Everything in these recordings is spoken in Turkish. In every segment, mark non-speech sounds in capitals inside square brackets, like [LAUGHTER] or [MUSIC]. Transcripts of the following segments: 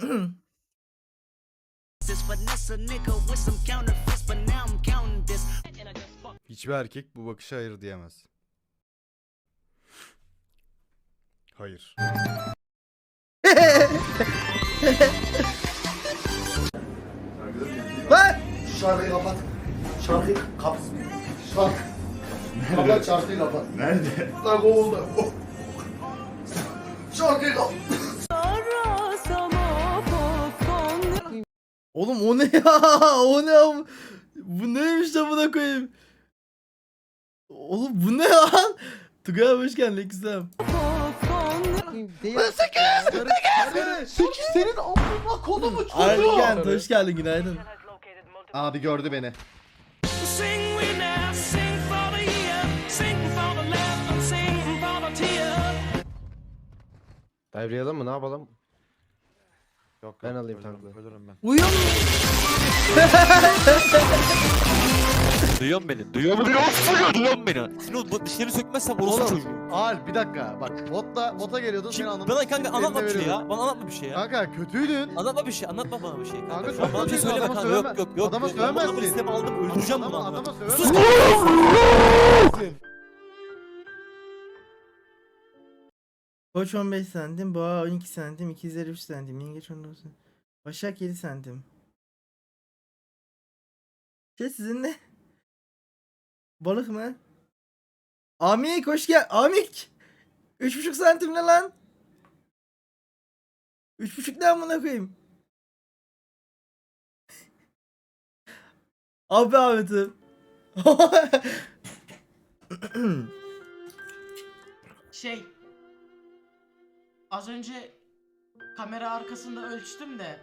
[CLEARS THROAT] Hiçbir erkek bu bakışa hayır diyemez. Hayır. Lan! Şu şarkıyı kapat. Şarkıyı kapat. Şarkı. Kapat şarkıyı kapat. Nerede? Lan oldu. Şarkıyı kapat. Oğlum o ne ya? [LAUGHS] O ne ya? Bu neymiş lan buna koyayım? Oğlum bu ne lan? [LAUGHS] Tugay abi hoş geldin Ekizem. Sekiz senin amına kodumu çocuğu. Argen hoş geldin günaydın. Abi gördü beni. Sing we now, sing for the year, sing for the laughter, sing for Yok ben alayım tanklı. Uyum. [LAUGHS] Duyuyor musun beni? Duyuyor musun? Duyuyor musun beni? Şimdi bu dişleri sökmezsem orası çocuğu. Al bir dakika bak botla bota geliyordun seni Şimdi anladım. bana kanka anlatma bir şey ya. Bana anlatma bir şey ya. Kanka kötüydün. Anlatma bir şey, anlatma bana bir şey kanka. Kanka an bana bir şey söyleme kanka. Yok yok yok. Adama yok. Ben listeme aldım, öldüreceğim bunu Adama, adama Sus [LAUGHS] Koç 15 santim, boğa 12 santim, ikizler 3 santim, yengeç 19 santim. Başak 7 santim. Şey sizin ne? Balık mı? Amik hoş gel. Amik. 3,5 santim ne lan? 3,5 ne amına koyayım? [LAUGHS] Abi Ahmet'im. [LAUGHS] Şey. Az önce kamera arkasında ölçtüm de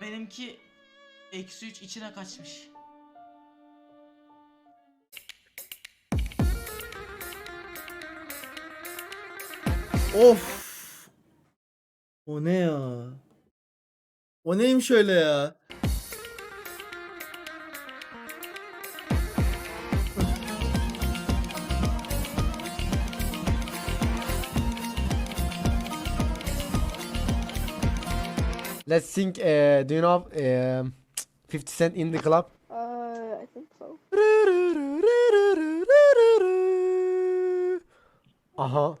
benimki eksi 3 içine kaçmış. Of. O ne ya? O neymiş öyle ya? Let's sing uh, do you know um 50 Cent in the club? Uh, I think so. Aha.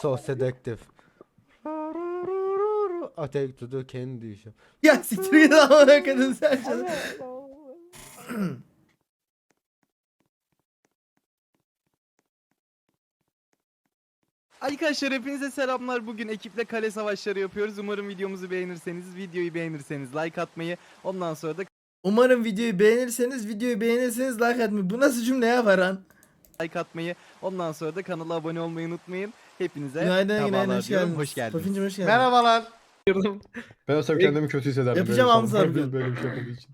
So seductive. I take to the candy shop. Ya siktir git amına kadın sen I canım. don't know. Arkadaşlar hepinize selamlar. Bugün ekiple kale savaşları yapıyoruz. Umarım videomuzu beğenirseniz, videoyu beğenirseniz like atmayı, ondan sonra da Umarım videoyu beğenirseniz, videoyu beğenirseniz like atmayı. Bu nasıl cümle ya Baran? like atmayı, ondan sonra da kanala abone olmayı unutmayın. Hepinize Günaydın, günaydın, merhabalar hoş diyorum. geldiniz. Hoş geldiniz. Papincim hoş geldin. Merhabalar. Ben olsam kendimi kötü hissederdim. Yapacağım böyle Hamza abi. Böyle bir şey yapıldığı için.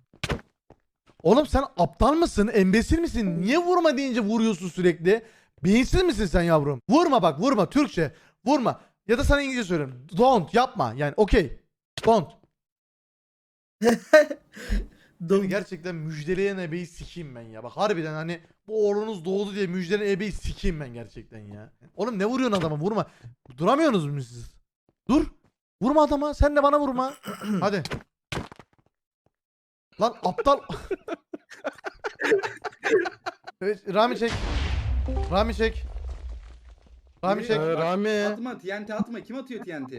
Oğlum sen aptal mısın? Embesil misin? Niye vurma deyince vuruyorsun sürekli? Beyinsiz misin sen yavrum? Vurma bak vurma Türkçe. Vurma. Ya da sana İngilizce söylüyorum. Don't yapma. Yani okey. Don't. [LAUGHS] Dom- Gerçekten müjdeleyen ebeyi sikeyim ben ya. Bak harbiden hani bu oğlunuz doğdu diye müjdeleyen ebeyi sikeyim ben gerçekten ya. Oğlum ne vuruyorsun adama vurma. Duramıyorsunuz mu siz? Dur. Vurma adama. Sen de bana vurma. [CLEARS THROAT] Hadi. Lan aptal. [LAUGHS] evet, Rami çek. Rami çek. Rami çek. Ee, Rami. Atma TNT atma. Kim atıyor TNT?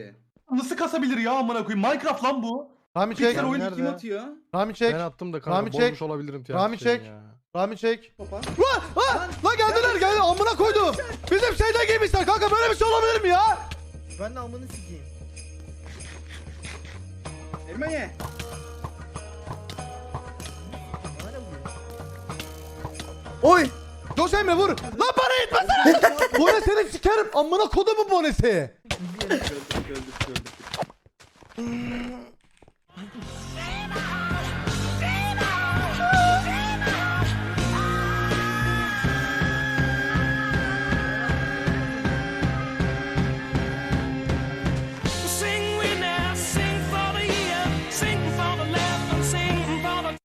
Nasıl kasabilir ya amına koyayım? Minecraft lan bu. Rami çek. Piksel oyunu kim atıyor? Rami çek. Ben attım da kanka Rami bozmuş çek. olabilirim Rami tiyatroyu çek. ya. Rami çek. Topa. Lan, lan geldiler geldi amına koydum. Bizim şeyden giymişler kanka böyle bir şey olabilir mi ya? Ben de amını sikeyim. Elma ye. Oy! Coş Emre vur. Lan bana itmesene. [LAUGHS] Bone seni sikerim. Amına kodumu bonesi. Gördük gördük gördük.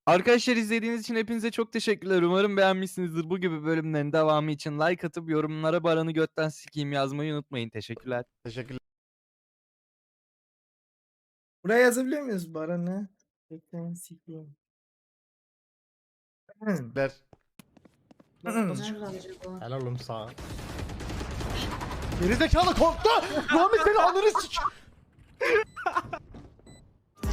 Arkadaşlar izlediğiniz için hepinize çok teşekkürler. Umarım beğenmişsinizdir. Bu gibi bölümlerin devamı için like atıp yorumlara Baran'ı götten sikeyim yazmayı unutmayın. Teşekkürler. Teşekkürler. Buraya yazabiliyor muyuz Baran ne? Bekleyin sikeyim. Der. Helal oğlum sağ. Gerizekalı korktu. [LAUGHS] Rami seni ananı sik. [LAUGHS]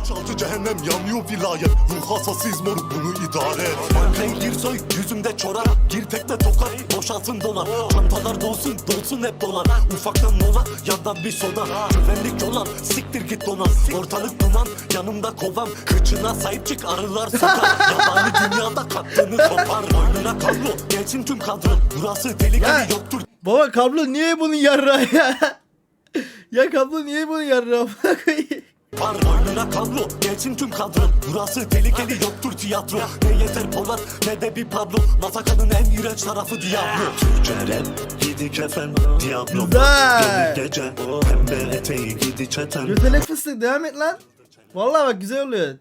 Çaltı cehennem yanıyor vilayet. Ruh hassasıyız moruk bunu idare et. Ben gir soy yüzümde çorak. Gir tekme tokat boşaltın dolar. Çantalar dolsun dolsun hep dolar. Ufaktan mola yandan bir soda. Güvenlik olan siktir git donan. Ortalık duman yanımda kovam Kıçına sahip çık arılar sokar. [LAUGHS] Yabani dünyada kattığını kopar. Boynuna kablo gelsin tüm kadro. Burası tehlikeli yoktur. Baba kablo niye bunun yarrağı ya? [LAUGHS] ya kablo niye bunun yarrağı? [LAUGHS] Var boynuna kablo gelsin tüm kadro. Burası tehlikeli yoktur tiyatro. Ne yeter Polat ne de bir Pablo. Masakanın en iğrenç tarafı Diablo. Türkçe rap yedi kefen Diablo. Güzel. Gece Pembe eteği gidi çeten. Götelek fıstık devam et lan. Vallahi bak güzel oluyor.